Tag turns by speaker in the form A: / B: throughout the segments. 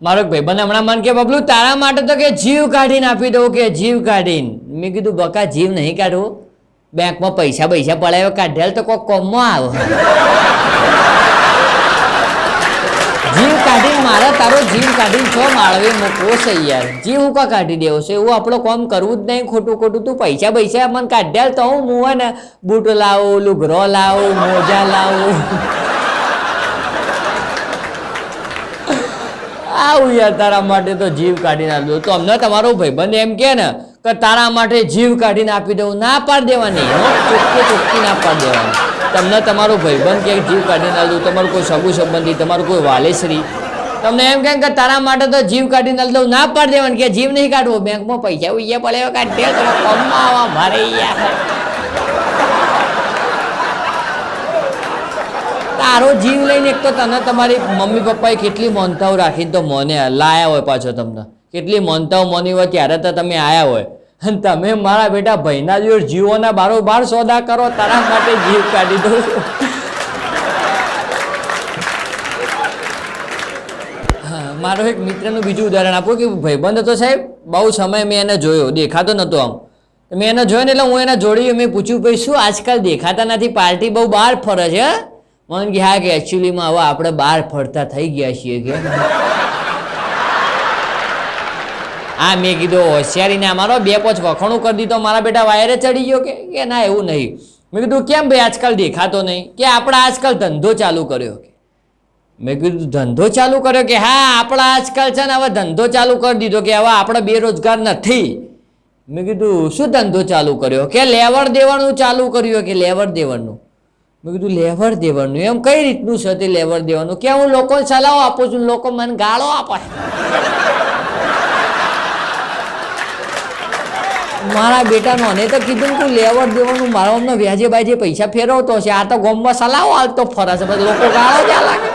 A: મારો ભાઈ ભાઈબંધ હમણાં મન કે બબલું, તારા માટે તો કે જીવ કાઢીને આપી દઉં કે જીવ કાઢીને. મેં કીધું, બકા, જીવ નહીં કાઢવું. બેંકમાં પૈસા પૈસા પડાવ્યો કાઢેલ તો કોઈ કોમમાં આવો. જીવ કાઢીને મારે તારો જીવ કાઢીને છો, માળવે મૂકવો છે યાર જીવ હું કા કાઢી દેવો છે? એવું આપણો કોમ કરવું જ નહીં. ખોટું ખોટું તું પૈસા પૈસા મને કાઢ્યા તો હું હું હે ને બૂટ લાવું લુગરો લાવું, મોજા લાવું. આવું યાર તારા માટે તો જીવ કાઢીને દઉં. તો અમને તમારો ભાઈબંધ એમ કે ને કે તારા માટે જીવ કાઢીને આપી દઉં. ના પાડ દેવાની. ચોખ્ખી ચોખ્ખી ના પાડ દેવાની. તમને તમારો ભાઈબંધ ક્યાંક જીવ કાઢીને આપી દઉં. તમારું કોઈ સગુ સંબંધી, તમારું કોઈ વાલેશ્રી. તમને એમ કેમ કે તારા માટે તો જીવ કાઢીને આપી દઉં. ના પાડી દેવાની કે જીવ નહીં કાઢવો. બેંકમાં પૈસા ઉయ్યા પડે. કાઢે તમે કમાવા મારે યાર. તારો જીવ લઈને એક તો તને તમારી મમ્મી પપ્પાએ કેટલી મોનતાઓ રાખીને તો મોને લાયા હોય પાછો તમને. કેટલી મોનતાઓ મોની હોય ત્યારે તો તમે આવ્યા હોય. અને તમે મારા બેટા ભાઈના જો જીવોના બારોબાર સોદા કરો તારા માટે જીવ કાઢી દો હા, મારો એક મિત્રનું બીજું ઉદાહરણ આપું કે ભાઈબંધ હતો સાહેબ બહુ સમય મેં એને જોયો દેખાતો નહોતો આમ. મેં એને જોયો ને એટલે હું એને જોડી મેં પૂછ્યું ભાઈ શું આજકાલ દેખાતા નથી? પાર્ટી બહુ બહાર ફરે છે હા?" મને કે હા કે એકચ્યુઅલીમાં હવે આપણે બહાર ફરતા થઈ ગયા છીએ કે. હા મેં કીધું હોશિયારીને અમારો બે પોચ વખાણું કરી દીધો, મારા બેટા વાયરે ચડી ગયો કે? ના, એવું નહીં. મેં કીધું, કેમ ભાઈ આજકાલ દેખાતો નહીં? કે આપણે આજકાલ ધંધો ચાલુ કર્યો કે? મેં કીધું, ધંધો ચાલુ કર્યો કે? હા, આપણે આજકાલ છે ને, હવે ધંધો ચાલુ કરી દીધો કે, હવે આપણે બેરોજગાર નથી. મેં કીધું, શું ધંધો ચાલુ કર્યો? કે લેવડ દેવાનું ચાલુ કર્યું કે લેવડ દેવાનું મેં કીધું, લેવડ દેવાનું એમ કઈ રીતનું છે તે લેવડ દેવાનું કે હું લોકોને સલાહ આપું છું લોકો મને ગાળો આપે. મારા બેટાનો અને તો કીધું કે લેવડ દેવાનું મારો અમને વ્યાજે બાજે પૈસા ફેરવતો છે. આ તો ગોમમાં સલાહો હાલતો ફરે છે. બધા લોકો ગાળો જ લાગે?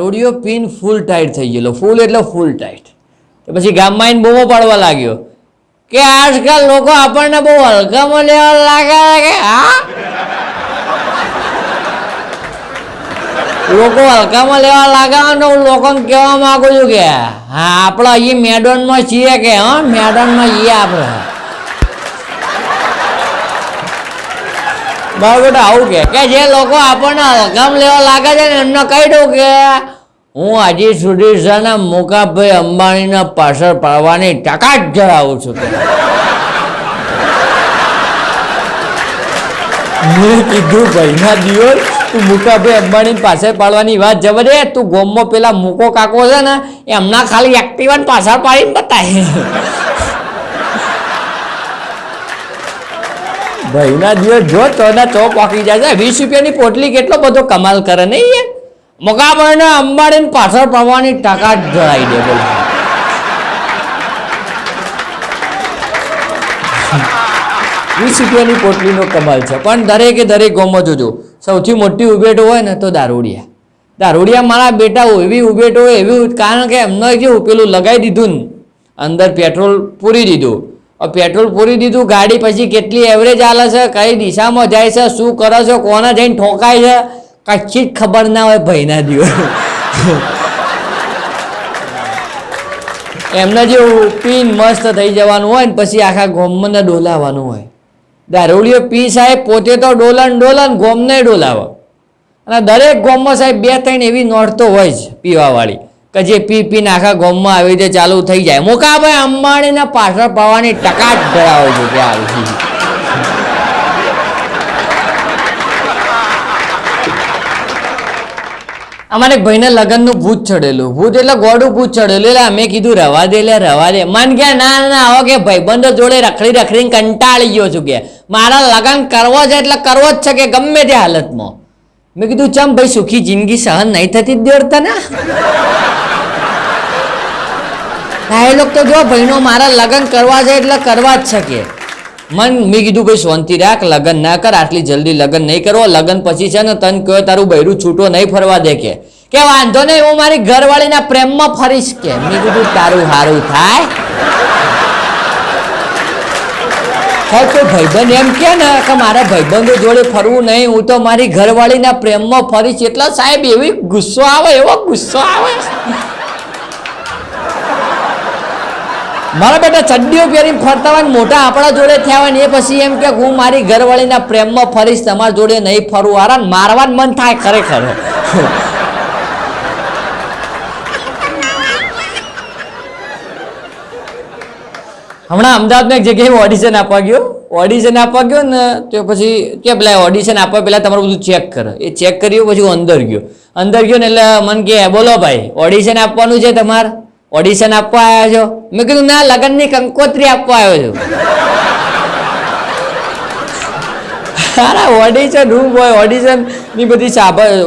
A: રોડિયો પિન ફૂલ ટાઈટ થઈ ગયેલો. ફૂલ એટલે ફૂલ ટાઈટ. પછી ગામમાં આવીને બૂમો પાડવા લાગ્યો. કે આજકાલ લોકો આપણને બહુ હલકામાં લેવા લાગે કે, હા? લોકો હલકામાં લેવા લાગ્યા તો હું લોકોને કહેવા માગું છું કે, હા, આપણે અહીં મેદાનમાં છીએ કે, હા? મેદાનમાં છીએ આપણે. બરાબર આવું કે જે લોકો આપણને હલકામ લેવા લાગે છે ને એમને કહી દઉં કે હું આજે સુધી છે ને મુકાભાઈ અંબાણીના પાછળ પાડવાની તાકાત ધરાવું છું. મેં કીધું, ભાઈના દિવસ તું મુકાભાઈ અંબાણી પાસે પાડવાની વાત જવા દે તું ગોમમાં પેલા મૂકો કાકો છે ને, એમના ખાલી એક્ટિવાને પાછળ પાડીને બતાય. ભાઈના દિવસ જો તો ચો પાકી જાય છે, વીસ રૂપિયાની પોટલી કેટલો બધો કમાલ કરે નહીં એ અંબાડીને પાછળ પડવાની ટકા જ જણાઈ દે બોલો. વીસ રૂપિયાની પોટલીનો કમાલ છે. પણ દરેકે દરેક ગામમાં જોજો, સૌથી મોટી ઉભેટો હોય ને તો દારૂડિયા. દારૂડિયા મારા બેટા એવી ઉભેટો હોય એવી કારણ કે એમને કેવું પેલું લગાવી દીધું ને, અંદર પેટ્રોલ પૂરી દીધું. પેટ્રોલ પૂરી દીધું, ગાડી પછી કેટલી એવરેજ આલે છે, કઈ દિશામાં જાય છે, શું કરે છે, કોને જઈને ઠોકાય છે કશી જ ખબર ના હોય ભાઈના દિવસ. એમને જેવું પીન મસ્ત થઈ જવાનું હોય ને પછી આખા ગોમને ડોલાવાનું હોય. દારૂડીઓ પી સાહેબ, પોતે તો ડોલન ડોલન ગોમને ડોલાવે. અને દરેક ગોમમાં સાહેબ બે ત્રણ એવી નોડતો હોય જ પીવાવાળી. કે જે પી પીને આખા ગોમમાં આવી રીતે ચાલુ થઈ જાય. મુકાભાઈ અંબાણીના પાછળ પાવાની ટકા જ ધરાવે છે ત્યાં આવી અમારે ભાઈને લગ્નનું ભૂત ચડેલું. ભૂત એટલે ગોડું ભૂત ચડેલું. એટલે અમે કીધું, રવા દે એટલે રવા દે. મન કે, ના ના આવો કે ભાઈબંધો જોડે રખડી રખડીને કંટાળી ગયો છું કે. મારા લગ્ન કરવો છે એટલે કરવો જ છે કે ગમે તે હાલતમાં. મેં કીધું, ચમ ભાઈ, સુખી જિંદગી સહન નહીં થતી દેડતા ને? હા એ લોકો તો જો ભાઈનો મારા લગ્ન કરવા છે એટલે કરવા જ છે કે. મન, મેં કીધું ભાઈ શાંતિ રાખ, લગ્ન ના કર, આટલી જલ્દી લગ્ન નહીં કરો લગ્ન પછી છે ને તન કયો તારું બૈરું છૂટો નહીં ફરવા દે કે. કે વાંધો નહીં, હું મારી ઘરવાળીના પ્રેમમાં ફરીશ કે. મેં કીધું, તારું સારું થાય. સાહેબ કોઈ ભાઈબંધ એમ કે ને, કે મારા ભાઈબંધો જોડે ફરવું નહીં, હું તો મારી ઘરવાળીના પ્રેમમાં ફરીશ. એટલા સાહેબ, એવી ગુસ્સો આવે, એવો ગુસ્સો આવે. મારા બેટા ચડ્ડીઓ પહેરીને ફરતા હોય મોટા આપણા જોડે થયા હોય ને એ પછી એમ કે હું મારી ઘરવાળીના પ્રેમમાં ફરીશ, તમારા જોડે નહીં ફરવું આરા મારવા મન થાય ખરેખર. હમણાં અમદાવાદમાં એક જગ્યાએ ઓડિશન આપવા ગયો. ઓડિશન આપવા ગયો ને તો પછી કે પેલા ઓડિશન આપવા પહેલાં તમારું બધું ચેક કરે. એ ચેક કર્યું, પછી હું અંદર ગયો. અંદર ગયો ને એટલે મને કે, બોલો ભાઈ ઓડિશન આપવાનું છે તમારે? ઓડિશન આપવા આવ્યા છો? મેં કીધું, ના, લગ્નની કંકોત્રી આપવા આવ્યો છું. સારા ઓડિશન રૂમ હોય ઓડિશનની બધી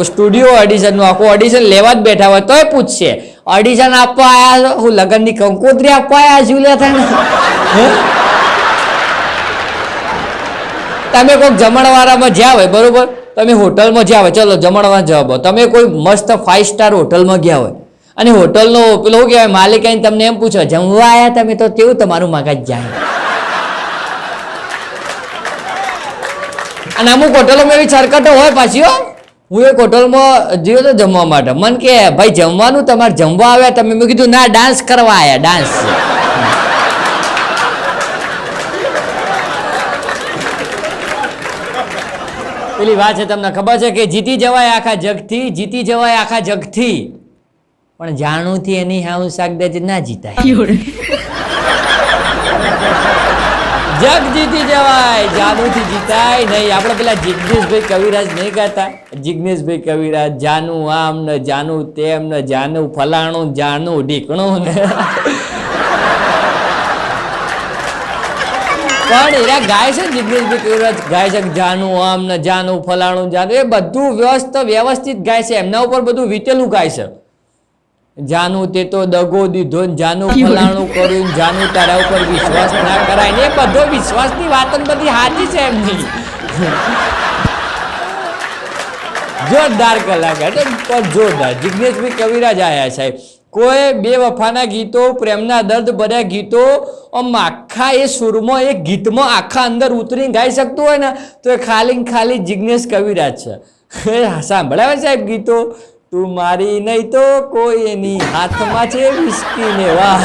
A: સ્ટુડિયો ઓડિશનનું આખું ઓડિશન લેવા જ બેઠા હોય, તોય પૂછશે. ઓડિશન આપવા આવ્યા છો? હું લગ્નની કંકોત્રી આપવા આવ્યા છું લે થાય? તમે કોઈક જમણવારામાં જ્યાં હોય, બરોબર? તમે હોટલમાં જ્યાં હોય, ચલો જમણવા જવાબ તમે કોઈ મસ્ત ફાઇવ સ્ટાર હોટલમાં ગયા હોય અને હોટલનો પેલો શું કહેવાય માલિક આવીને તમને એમ પૂછો જમવા આવ્યા તમે તો કેવું તમારું મગજ જાય? અને અમુક હોટલોમાં એવી સરકટો હોય પાછી, હો. એક હોટલમાં ગયો તો જમવા માટે. મન કે, ભાઈ, જમવાનું તમારે જમવા આવ્યા તમે? મેં કીધું, ના ડાન્સ કરવા આવ્યા ડાન્સ પેલી વાત છે, તમને ખબર છે કે જીતી જવાય આખા જગથી, જીતી જવાય આખા જગથી. પણ જાણુથી એની હાઉ શાકભાજી ના જીતાય. જગ જીતી જવાય જાનુથી જીતાય નહીં. આપણે પેલા જિગ્નેશભાઈ કવિરાજ નહીં ગાતા? જિગ્નેશભાઈ કવિરાજ જાનુ આમ ને જાનુ તેમ ને જાનુ ફલાણું જાનુ ઢીકણું ને. પણ એરા ગાય છે જિજ્ઞેશભાઈ જિગ્નેશભાઈ કવિરાજ? ગાય છે જાનું જાનુ આમ ને જાનુ ફલાણું જાનુ. એ બધું વ્યસ્ત વ્યવસ્થિત ગાય છે. એમના ઉપર બધું વીતેલું ગાય છે. જાનું તે તો દગો દીધો જાનું ફલાણું કર્યું જાનું તારા ઉપર વિશ્વાસ ના કરાય ને બધો વિશ્વાસની વાતો બધી સાચી છે એમની. જોરદાર કલાકાર જોરદાર. જિગ્નેશભાઈ કવિરાજ આયા સાહેબ. કોઈ બે વફાના ગીતો પ્રેમના દર્દ ભર્યા ગીતો આમ આખા એ સુરમાં એ ગીતમાં આખા અંદર ઉતરીને ગાઈ શકતું હોય ને તો એ ખાલી ખાલી જિગ્નેશ કવિરાજ છે. સાંભળાવે સાહેબ ગીતો? તું મારી નહીં તો કોઈ એની હાથમાં છે વિસ્કી ને વાહ.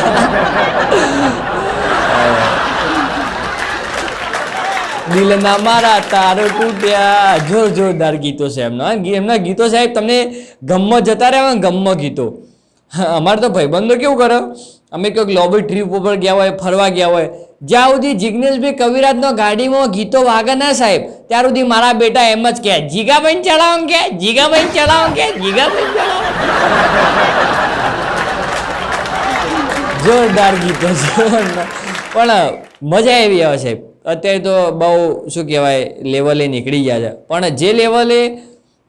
A: દિલના મારા તારો તૂટ્યા. જોર જોરદાર ગીતો છે એમના. એમના ગીતો સાહેબ તમને ગમમાં જતા રહ્યા ગમમાં ગીતો. અમારે તો ભાઈબંધો કેવું કરે? અમે કોઈ ગ્લોબલ ટ્રીપ ઉપર ગયા હોય, ફરવા ગયા હોય જ્યાં સુધી જિગ્નેશભાઈ કવિરાજનો ગાડીમાં ગીતો વાગે ના સાહેબ ત્યાર સુધી મારા બેટા એમ જ કહે જીગાભાઈ ચલાવો કે જીગાભાઈ ચલાવો કે જીગાભાઈ ચલાવો જોરદાર ગીતો પણ મજા એવી આવે સાહેબ. અત્યારે તો બહુ, શું કહેવાય લેવલે નીકળી ગયા છે. પણ જે લેવલે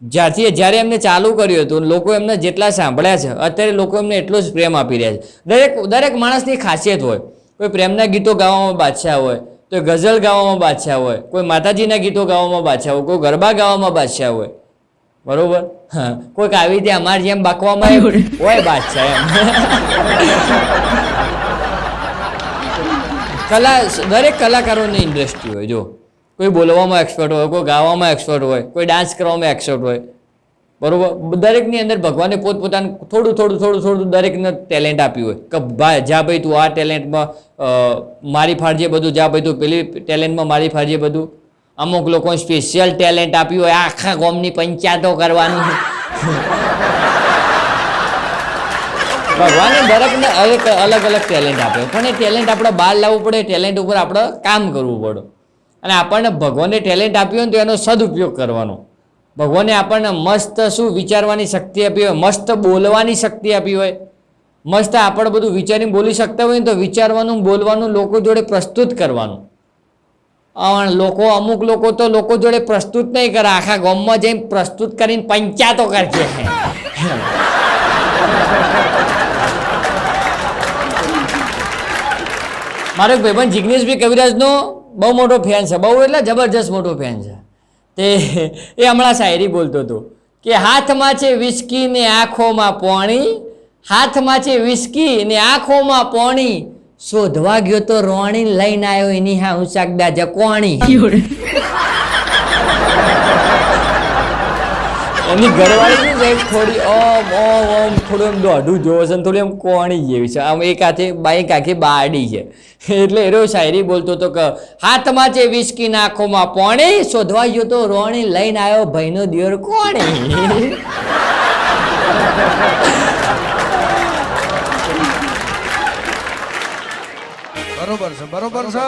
A: જ્યારથી જ્યારે એમને ચાલુ કર્યું હતું, લોકો એમને જેટલા સાંભળ્યા છે, અત્યારે લોકો એમને એટલો જ પ્રેમ આપી રહ્યા છે. દરેક દરેક માણસની ખાસિયત હોય. કોઈ પ્રેમના ગીતો ગાવામાં બાદશાહ હોય તો ગઝલ ગાવામાં બાદશાહ હોય, કોઈ માતાજીના ગીતો ગાવામાં બાદશાહ હોય, કોઈ ગરબા ગાવામાં બાદશાહ હોય, બરોબર? હા, કોઈક આવી રીતે અમારે જેમ બાકવામાં હોય બાદશાહ એમ. કલા, દરેક કલાકારોની ઇન્ડસ્ટ્રી હોય, જો. કોઈ બોલવામાં એક્સપર્ટ હોય, કોઈ ગાવામાં એક્સપર્ટ હોય, કોઈ ડાન્સ કરવામાં એક્સપર્ટ હોય. બરોબર? દરેકની અંદર ભગવાને પોતપોતાનું થોડું થોડું થોડું થોડું દરેકને ટેલેન્ટ આપ્યું હોય. કે ભાઈ જા ભાઈ તું આ ટેલેન્ટમાં મારી ફાળજે બધું જા ભાઈ તું પેલી ટેલેન્ટમાં મારી ફાળજે બધું. અમુક લોકોને સ્પેશિયલ ટેલેન્ટ આપ્યું હોય આખા ગોમની પંચાયતો કરવાની ભગવાને દરેકને અલગ અલગ અલગ ટેલેન્ટ આપ્યો. પણ એ ટેલેન્ટ આપણે બહાર લાવવું પડે ટેલેન્ટ ઉપર આપણે કામ કરવું પડે. અને આપણને ભગવાને ટેલેન્ટ આપ્યો ને તો એનો સદુપયોગ કરવાનો. ભગવાને આપણને મસ્ત શું વિચારવાની શક્તિ આપી હોય? મસ્ત બોલવાની શક્તિ આપી હોય? મસ્ત આપણે બધું વિચારીને બોલી શકતા હોય ને તો વિચારવાનું, બોલવાનું, લોકો જોડે પ્રસ્તુત કરવાનું. લોકો, અમુક લોકો તો લોકો જોડે પ્રસ્તુત નહીં કરે. આખા ગામમાં જઈને પ્રસ્તુત કરીને પંચાયતો કરશે. મારો ભાઈબંધ જિગ્નેશભાઈ કવિરાજનો બહુ મોટો ફેન છે. બહુ એટલે જબરજસ્ત મોટો ફેન છે. તે એ હમણાં શાયરી બોલતો હતો કે હાથમાં છે વિસ્કી ને આંખોમાં પોણી, હાથમાં છે વિસ્કી ને આંખોમાં પોણી. શોધવા ગયો તો રોણી લઈને આવ્યો એની હા હું શાકદા કોણી. એની ઘરવાળી છે થોડી ઓમ ઓમ ઓમ, થોડું એમ દોઢું જોવે છે થોડી એમ કોણી જેવી છે. આમ એક હાથે બાઈક આખી બાડી છે. એટલે એરો શાયરી બોલતો હતો કે, હાથમાં છે વિસ્કી નાખોમાં પોણે શોધવા ગયો તો રોણી લઈને આવ્યો ભાઈનો દિયોર કોણે?
B: બરોબર છે બરોબર છે